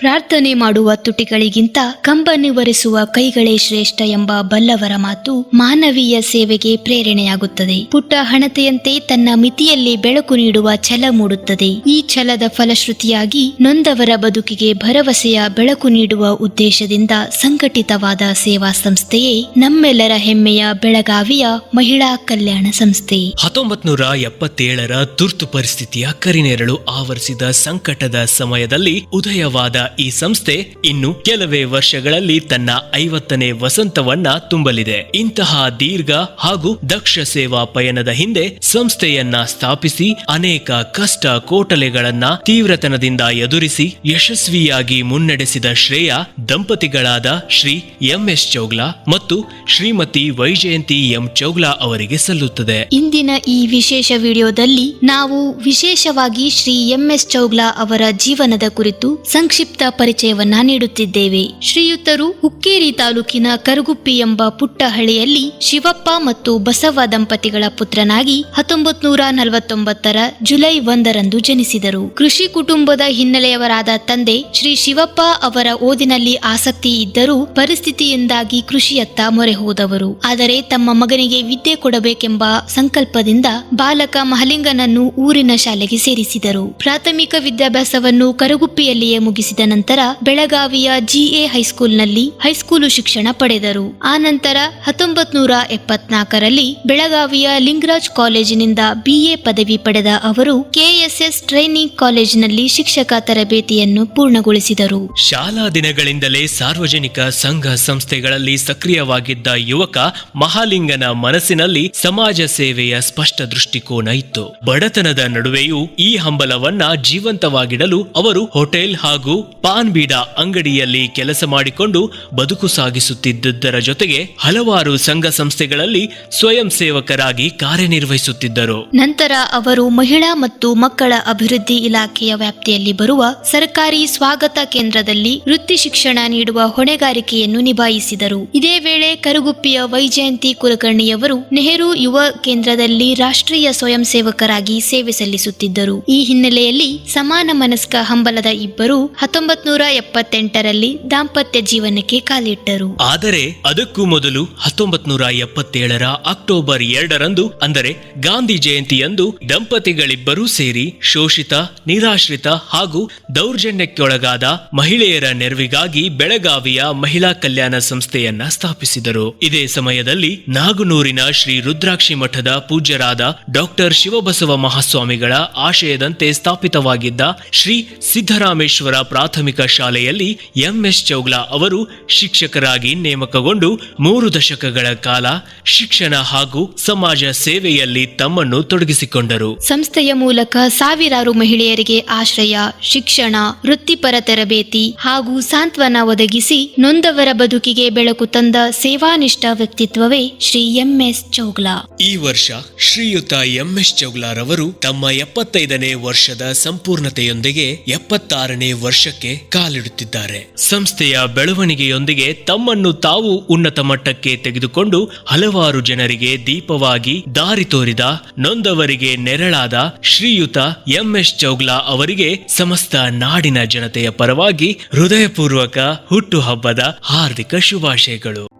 ಪ್ರಾರ್ಥನೆ ಮಾಡುವ ತುಟಿಗಳಿಗಿಂತ ಕಂಬನಿವರಿಸುವ ಕೈಗಳೇ ಶ್ರೇಷ್ಠ ಎಂಬ ಬಲ್ಲವರ ಮಾತು ಮಾನವೀಯ ಸೇವೆಗೆ ಪ್ರೇರಣೆಯಾಗುತ್ತದೆ. ಪುಟ್ಟ ಹಣತೆಯಂತೆ ತನ್ನ ಮಿತಿಯಲ್ಲಿ ಬೆಳಕು ನೀಡುವ ಛಲ ಮೂಡುತ್ತದೆ. ಈ ಛಲದ ಫಲಶ್ರುತಿಯಾಗಿ ನೊಂದವರ ಬದುಕಿಗೆ ಭರವಸೆಯ ಬೆಳಕು ನೀಡುವ ಉದ್ದೇಶದಿಂದ ಸಂಘಟಿತವಾದ ಸೇವಾ ಸಂಸ್ಥೆಯೇ ನಮ್ಮೆಲ್ಲರ ಹೆಮ್ಮೆಯ ಬೆಳಗಾವಿಯ ಮಹಿಳಾ ಕಲ್ಯಾಣ ಸಂಸ್ಥೆ. ಹತ್ತೊಂಬತ್ ನೂರ ಎಪ್ಪತ್ತೇಳರ ತುರ್ತು ಪರಿಸ್ಥಿತಿಯ ಕರಿನೆರಳು ಆವರಿಸಿದ ಸಂಕಟದ ಸಮಯದಲ್ಲಿ ಉದಯವಾದ ಈ ಸಂಸ್ಥೆ ಇನ್ನು ಕೆಲವೇ ವರ್ಷಗಳಲ್ಲಿ ತನ್ನ ಐವತ್ತನೇ ವಸಂತವನ್ನ ತುಂಬಲಿದೆ. ಇಂತಹ ದೀರ್ಘ ಹಾಗೂ ದಕ್ಷ ಸೇವಾ ಪಯಣದ ಹಿಂದೆ ಸಂಸ್ಥೆಯನ್ನ ಸ್ಥಾಪಿಸಿ ಅನೇಕ ಕಷ್ಟ ಕೋಟಲೆಗಳನ್ನ ತೀವ್ರತನದಿಂದ ಎದುರಿಸಿ ಯಶಸ್ವಿಯಾಗಿ ಮುನ್ನಡೆಸಿದ ಶ್ರೇಯ ದಂಪತಿಗಳಾದ ಶ್ರೀ ಎಂ ಎಸ್ ಚೌಗ್ಲಾ ಮತ್ತು ಶ್ರೀಮತಿ ವೈಜಯಂತಿ ಎಂ ಚೌಗ್ಲಾ ಅವರಿಗೆ ಸಲ್ಲುತ್ತದೆ. ಇಂದಿನ ಈ ವಿಶೇಷ ವಿಡಿಯೋದಲ್ಲಿ ನಾವು ವಿಶೇಷವಾಗಿ ಶ್ರೀ ಎಂ ಎಸ್ ಚೌಗ್ಲಾ ಅವರ ಜೀವನದ ಕುರಿತು ಸಂಕ್ಷಿಪ್ತ ಪರಿಚಯವನ್ನ ನೀಡುತ್ತಿದ್ದೇವೆ. ಶ್ರೀಯುತರು ಹುಕ್ಕೇರಿ ತಾಲೂಕಿನ ಕರಗುಪ್ಪಿ ಎಂಬ ಪುಟ್ಟ ಹಳ್ಳಿಯಲ್ಲಿ ಶಿವಪ್ಪ ಮತ್ತು ಬಸವ ದಂಪತಿಗಳ ಪುತ್ರನಾಗಿ ಹತ್ತೊಂಬತ್ ನೂರ ನಲವತ್ತೊಂಬತ್ತರ ಜುಲೈ ಒಂದರಂದು ಜನಿಸಿದರು. ಕೃಷಿ ಕುಟುಂಬದ ಹಿನ್ನೆಲೆಯವರಾದ ತಂದೆ ಶ್ರೀ ಶಿವಪ್ಪ ಅವರ ಓದಿನಲ್ಲಿ ಆಸಕ್ತಿ ಇದ್ದರೂ ಪರಿಸ್ಥಿತಿಯಿಂದಾಗಿ ಕೃಷಿಯತ್ತ ಮೊರೆ ಹೋದವರು. ಆದರೆ ತಮ್ಮ ಮಗನಿಗೆ ವಿದ್ಯೆ ಕೊಡಬೇಕೆಂಬ ಸಂಕಲ್ಪದಿಂದ ಬಾಲಕ ಮಹಲಿಂಗನನ್ನು ಊರಿನ ಶಾಲೆಗೆ ಸೇರಿಸಿದರು. ಪ್ರಾಥಮಿಕ ವಿದ್ಯಾಭ್ಯಾಸವನ್ನು ಕರಗುಪ್ಪಿಯಲ್ಲಿಯೇ ಮುಗಿಸಿದ ನಂತರ ಬೆಳಗಾವಿಯ ಜಿಎ ಹೈಸ್ಕೂಲ್ನಲ್ಲಿ ಹೈಸ್ಕೂಲು ಶಿಕ್ಷಣ ಪಡೆದರು. ಆ ನಂತರ ಹತ್ತೊಂಬತ್ ನೂರ ಎಪ್ಪತ್ನಾಲ್ಕರಲ್ಲಿ ಬೆಳಗಾವಿಯ ಲಿಂಗರಾಜ್ ಕಾಲೇಜಿನಿಂದ ಬಿಎ ಪದವಿ ಪಡೆದ ಅವರು ಕೆಎಸ್ಎಸ್ ಟ್ರೈನಿಂಗ್ ಕಾಲೇಜಿನಲ್ಲಿ ಶಿಕ್ಷಕ ತರಬೇತಿಯನ್ನು ಪೂರ್ಣಗೊಳಿಸಿದರು. ಶಾಲಾ ದಿನಗಳಿಂದಲೇ ಸಾರ್ವಜನಿಕ ಸಂಘ ಸಂಸ್ಥೆಗಳಲ್ಲಿ ಸಕ್ರಿಯವಾಗಿದ್ದ ಯುವಕ ಮಹಾಲಿಂಗನ ಮನಸ್ಸಿನಲ್ಲಿ ಸಮಾಜ ಸೇವೆಯ ಸ್ಪಷ್ಟ ದೃಷ್ಟಿಕೋನ ಇತ್ತು. ಬಡತನದ ನಡುವೆಯೂ ಈ ಹಂಬಲವನ್ನ ಜೀವಂತವಾಗಿಡಲು ಅವರು ಹೋಟೆಲ್ ಹಾಗೂ ಪಾನ್ ಬೀಡ ಅಂಗಡಿಯಲ್ಲಿ ಕೆಲಸ ಮಾಡಿಕೊಂಡು ಬದುಕು ಸಾಗಿಸುತ್ತಿದ್ದುದರ ಜೊತೆಗೆ ಹಲವಾರು ಸಂಘ ಸಂಸ್ಥೆಗಳಲ್ಲಿ ಸ್ವಯಂ ಸೇವಕರಾಗಿ ಕಾರ್ಯನಿರ್ವಹಿಸುತ್ತಿದ್ದರು. ನಂತರ ಅವರು ಮಹಿಳಾ ಮತ್ತು ಮಕ್ಕಳ ಅಭಿವೃದ್ಧಿ ಇಲಾಖೆಯ ವ್ಯಾಪ್ತಿಯಲ್ಲಿ ಬರುವ ಸರ್ಕಾರಿ ಸ್ವಾಗತ ಕೇಂದ್ರದಲ್ಲಿ ವೃತ್ತಿ ಶಿಕ್ಷಣ ನೀಡುವ ಹೊಣೆಗಾರಿಕೆಯನ್ನು ನಿಭಾಯಿಸಿದರು. ಇದೇ ವೇಳೆ ಕರುಗುಪ್ಪಿಯ ವೈಜಯಂತಿ ಕುಲಕರ್ಣಿಯವರು ನೆಹರು ಯುವ ಕೇಂದ್ರದಲ್ಲಿ ರಾಷ್ಟ್ರೀಯ ಸ್ವಯಂ ಸೇವಕರಾಗಿ ಸೇವೆ ಸಲ್ಲಿಸುತ್ತಿದ್ದರು. ಈ ಹಿನ್ನೆಲೆಯಲ್ಲಿ ಸಮಾನ ಮನಸ್ಕ ಹಂಬಲದ ಇಬ್ಬರು ಹತ್ತೊಂಬತ್ ನೂರ ಎಪ್ಪತ್ತೆಂಟರಲ್ಲಿ ದಾಂಪತ್ಯ ಜೀವನಕ್ಕೆ ಕಾಲಿಟ್ಟರು. ಆದರೆ ಅದಕ್ಕೂ ಮೊದಲು ಹತ್ತೊಂಬತ್ ನೂರ ಎಪ್ಪತ್ತೇಳರ ಅಕ್ಟೋಬರ್ ಎರಡರಂದು, ಅಂದರೆ ಗಾಂಧಿ ಜಯಂತಿಯಂದು ದಂಪತಿಗಳಿಬ್ಬರೂ ಸೇರಿ ಶೋಷಿತ, ನಿರಾಶ್ರಿತ ಹಾಗೂ ದೌರ್ಜನ್ಯಕ್ಕೊಳಗಾದ ಮಹಿಳೆಯರ ನೆರವಿಗಾಗಿ ಬೆಳಗಾವಿಯ ಮಹಿಳಾ ಕಲ್ಯಾಣ ಸಂಸ್ಥೆಯನ್ನ ಸ್ಥಾಪಿಸಿದರು. ಇದೇ ಸಮಯದಲ್ಲಿ ನಾಗನೂರಿನ ಶ್ರೀ ರುದ್ರಾಕ್ಷಿ ಮಠದ ಪೂಜ್ಯರಾದ ಡಾಕ್ಟರ್ ಶಿವಬಸವ ಮಹಾಸ್ವಾಮಿಗಳ ಆಶಯದಂತೆ ಸ್ಥಾಪಿತವಾಗಿದ್ದ ಶ್ರೀ ಸಿದ್ದರಾಮೇಶ್ವರ ಪ್ರಾಥಮಿಕ ಶಾಲೆಯಲ್ಲಿ ಎಂಎಸ್ ಚೌಗ್ಲಾ ಅವರು ಶಿಕ್ಷಕರಾಗಿ ನೇಮಕಗೊಂಡು ಮೂರು ದಶಕಗಳ ಕಾಲ ಶಿಕ್ಷಣ ಹಾಗೂ ಸಮಾಜ ಸೇವೆಯಲ್ಲಿ ತಮ್ಮನ್ನು ತೊಡಗಿಸಿಕೊಂಡರು. ಸಂಸ್ಥೆಯ ಮೂಲಕ ಸಾವಿರಾರು ಮಹಿಳೆಯರಿಗೆ ಆಶ್ರಯ ಶಿಕ್ಷಣ ವೃತ್ತಿಪರ ತರಬೇತಿ ಹಾಗೂ ಸಾಂತ್ವನ ಒದಗಿಸಿ ನೊಂದವರ ಬದುಕಿಗೆ ಬೆಳಕು ತಂದ ಸೇವಾನಿಷ್ಠ ವ್ಯಕ್ತಿತ್ವವೇ ಶ್ರೀ ಎಂಎಸ್ ಚೌಗ್ಲಾ. ಈ ವರ್ಷ ಶ್ರೀಯುತ ಎಂಎಸ್ ಚೌಗ್ಲಾರವರು ತಮ್ಮ ಎಪ್ಪತ್ತೈದನೇ ವರ್ಷದ ಸಂಪೂರ್ಣತೆಯೊಂದಿಗೆ ಎಪ್ಪತ್ತಾರನೇ ವರ್ಷಕ್ಕೆ ಕಾಲಿಡುತ್ತಿದ್ದಾರೆ. ಸಂಸ್ಥೆಯ ಬೆಳವಣಿಗೆಯೊಂದಿಗೆ ತಮ್ಮನ್ನು ತಾವು ಉನ್ನತ ಮಟ್ಟಕ್ಕೆ ತೆಗೆದುಕೊಂಡು ಹಲವಾರು ಜನರಿಗೆ ದೀಪವಾಗಿ ದಾರಿ ತೋರಿದ ನೊಂದವರಿಗೆ ನೆರಳಾದ ಶ್ರೀಯುತ ಎಂಎಸ್ ಚೌಗ್ಲಾ ಅವರಿಗೆ ಸಮಸ್ತ ನಾಡಿನ ಜನತೆಯ ಪರವಾಗಿ ಹೃದಯಪೂರ್ವಕ ಹುಟ್ಟುಹಬ್ಬದ ಹಾರ್ದಿಕ ಶುಭಾಶಯಗಳು.